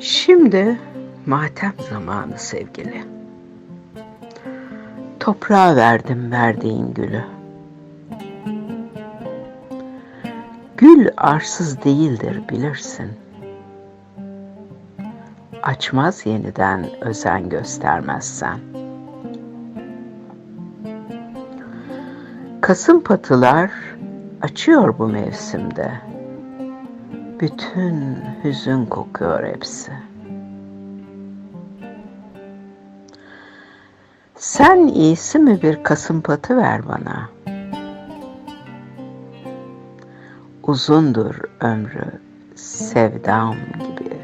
Şimdi matem zamanı sevgili. Toprağa verdim verdiğin gülü. Gül arsız değildir bilirsin. Açmaz yeniden özen göstermezsen. Kasım patılar açıyor bu mevsimde. Bütün hüzün kokuyor hepsi. Sen iyisi mi bir kasım patı ver bana. Uzundur ömrü sevdam gibi.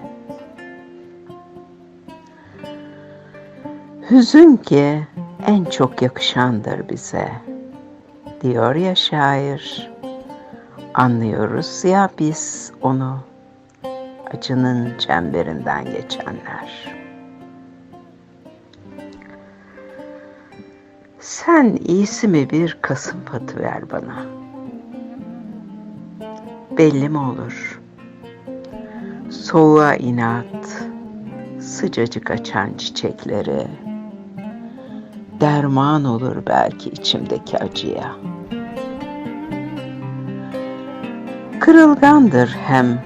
Hüzün ki en çok yakışandır bize, diyor ya şair. Anlıyoruz ya biz onu, acının çemberinden geçenler. Sen iyisi mi bir kasım patı ver bana. Belli mi olur? Soğuğa inat, sıcacık açan çiçekleri, derman olur belki içimdeki acıya. Kırılgandır hem,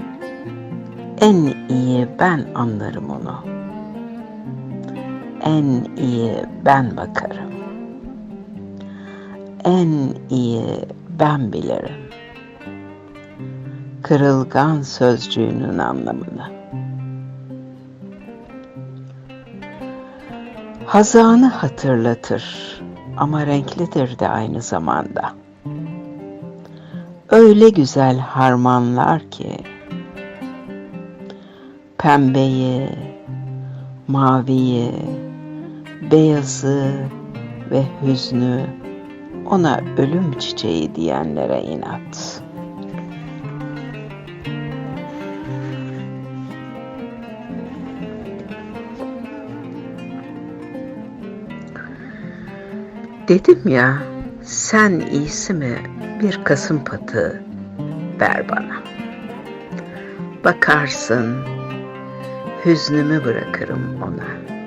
en iyi ben anlarım onu. En iyi ben bakarım. En iyi ben bilirim. Kırılgan sözcüğünün anlamını. Hazanı hatırlatır ama renklidir de aynı zamanda. Öyle güzel harmanlar ki pembeyi, maviyi, beyazı ve hüznü ona ölüm çiçeği diyenlere inat. Dedim ya, sen iyisi mi bir kasım patı ver bana. Bakarsın, hüznümü bırakırım ona.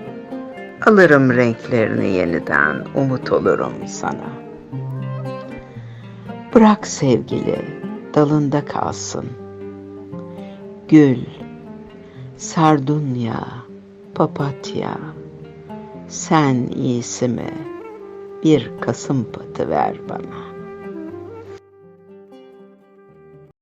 Alırım renklerini yeniden, umut olurum sana. Bırak sevgili, dalında kalsın. Gül, sardunya, papatya, sen iyisi mi? Bir kasım patı ver bana.''